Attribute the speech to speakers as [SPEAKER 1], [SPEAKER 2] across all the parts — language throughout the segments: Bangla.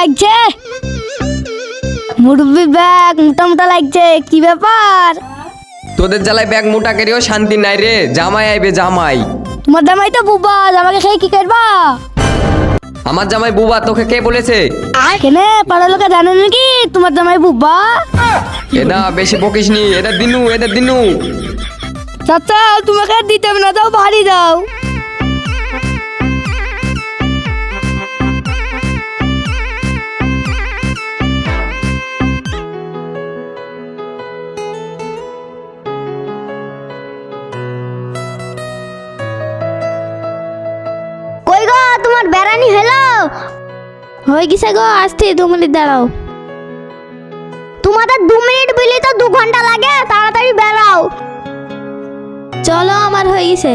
[SPEAKER 1] লাগছে? মুরব্বি ব্যাগ মোটা মোটা লাগছে। কি ব্যাপার?
[SPEAKER 2] তোদের জ্বালায় ব্যাগ মোটা করেও শান্তি নাই রে। জামাই আইবে জামাই।
[SPEAKER 1] তোমার জামাই তো বুবা আমাকে খেয়ে কি করবা?
[SPEAKER 2] আমার জামাই বুবা তোকে কে বলেছে?
[SPEAKER 1] কেনে? পাড়ার লোকে জানে নাকি তোমার জামাই বুবা?
[SPEAKER 2] এদা বেশি বকিস নি। এটা দিনু এটা দিনু।
[SPEAKER 1] চাচা তোমাকে দিতে হবে না যাও বাড়ি যাও। হয়ে গেছে গো আসতে দু মিনিট দাঁড়াও। তোমাদের দু মিনিট বলি তো দু ঘণ্টা লাগে, তাড়াতাড়ি বেরাও চলো, আমার হয়ে গেছে।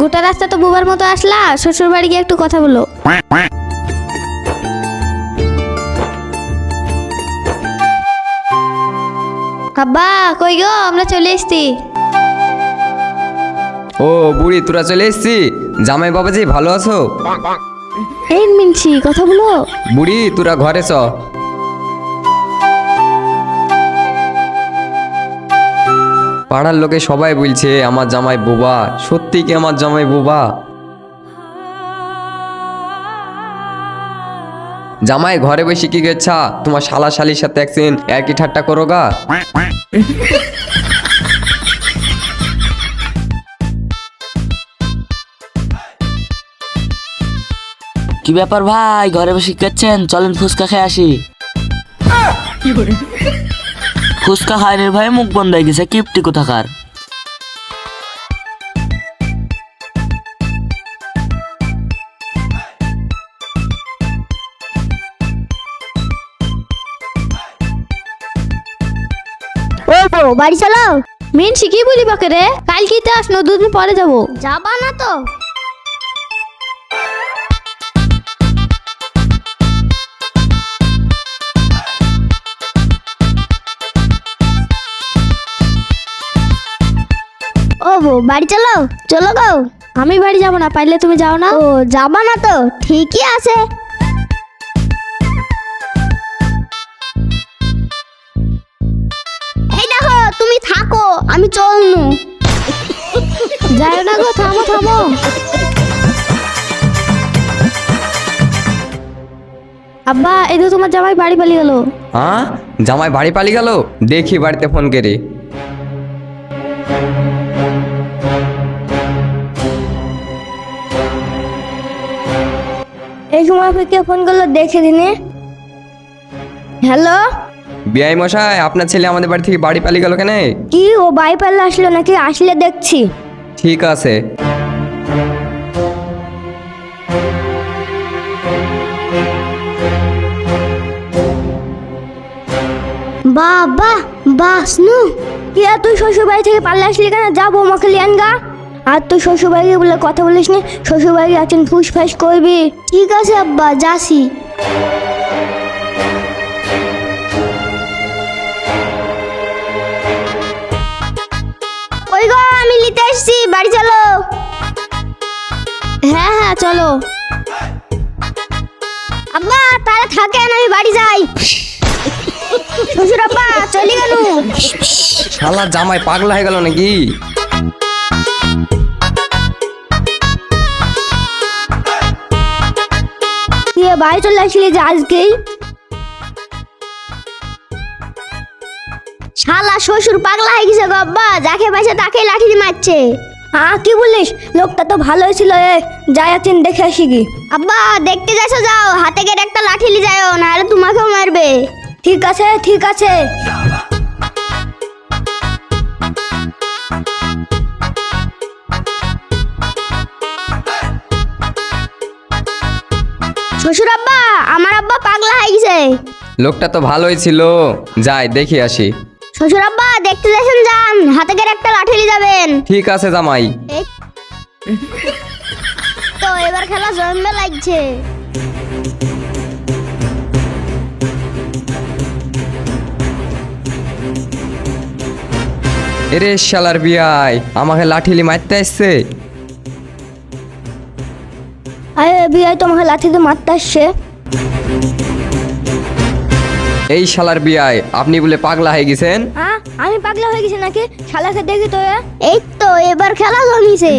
[SPEAKER 1] গোটা রাস্তা তো বুবার মতো আসলা শ্বশুর বাড়ি গিয়ে একটু কথা বলো। আব্বা কই গো? আমরা চলে এসছি।
[SPEAKER 2] ও বুড়ি তোরা চলে এসছি? জামাই বাবাজি ভালো আছো?
[SPEAKER 1] এই মিনছি কথা বলো।
[SPEAKER 2] বুড়ি তোরা ঘরে চ। পাড়ার লোকে সবাই বলছে আমার জামাই বোবা। সত্যি কি আমার জামাই বোবা? জামাই ঘরে বসে কি গেছা তোমার শালা শালির সাথে একদিন একই ঠাট্টা করো গা।
[SPEAKER 3] কি ব্যাপার ভাই? ঘরে বসে খাচ্ছেন চলেন ফুচকা খেয়ে আসি। ফুচকা রে ভাই, মুখ বন্ধ হয়ে গেছে, কিপটি কোথাকার?
[SPEAKER 1] বাড়ি চলো মিনছি কি বলি বাকে রে? কালকে তো আসনো দুদিন পরে যাব। যাবা না তো? ও বো বাড়ি চলো চলো গো। আমি বাড়ি যাব না পাইলে তুমি যাও না? ও যাবা না তো ঠিকই আছে। এই দেখো তুমি থাকো আমি চলনু। যাও না গো থামো থামো। আব্বা এই তো তোমার জামাই বাড়ি পালিয়ে গেল।
[SPEAKER 2] হ্যাঁ? জামাই বাড়ি পালি গেল? দেখি বাড়িতে ফোন করে
[SPEAKER 1] ফোন করল দেখে দিনে। হ্যালো?
[SPEAKER 2] বিআই মশাই আপনার ছেলে আমাদের বাড়ি থেকে বাড়ি পালি গেল কেন?
[SPEAKER 1] কি ও বাড়ি পাল্লা আসলো নাকি? আসলে দেখছি।
[SPEAKER 2] ঠিক আছে।
[SPEAKER 1] বাবা বাসনু কি তুই শ্বশুর বাড়ি থেকে পাল্লা আসলি কেন? যাব আমাকে লিয়ান গা। আর তুই শ্বশুর বাড়ি বলে কথা বলিস নি শ্বশুর বাড়ি আছেন ফুস ফাস করবি। ঠিক আছে আব্বা যাসি ওই আমি নিতে এসেছি, বাড়ি চলো। হ্যাঁ হ্যাঁ চলো। আব্বা, তাহলে থাকেন, আমি বাড়ি যাই। শ্বশুর আব্বা, চলে গেল
[SPEAKER 2] শালা জামাই পাগলা হয়ে গেল নাকি?
[SPEAKER 1] তুই বাড়ি চলে আসলি যে আজকেই? শালা শ্বশুর পাগলা হয়ে গেছে গব্বা যাকে পাইছে তাকেই লাঠি দিয়ে মারছে। হ্যাঁ কি বলিস? লোকটা তো ভালোই ছিল এ। যাই আছেন, দেখে আসি কি আব্বা, দেখতে যাচ্ছ যাও, হাতে গেলে একটা লাঠি নিয়ে যাও নাহলে তোমাকেও মারবে। ঠিক আছে ঠিক আছে। শ্বশুর আব্বা আমার আব্বা পাগলা হয়ে গেছে।
[SPEAKER 2] লোকটা তো ভালোই ছিল। যাই দেখি আসি।
[SPEAKER 1] শ্বশুর আব্বা দেখতে যাচ্ছেন যান। হাতে করে একটা লাঠি নিয়ে যাবেন।
[SPEAKER 2] ঠিক আছে জামাই।
[SPEAKER 1] এই তো এবার খেলা জমবে লাগছে।
[SPEAKER 2] এরে শালার বিয়াই আমাকে লাঠিলি মারতে আসছে?
[SPEAKER 1] বিয়াই তোমাকে লাঠি দিয়ে মারতে আসছে।
[SPEAKER 2] এই শালার বিয়াই আপনি বলে পাগলা হয়ে গেছেন?
[SPEAKER 1] হ্যাঁ আমি পাগলা হয়ে গেছি নাকি? শালাকে দেখি তো এই তো এবার খেলা জমিছে।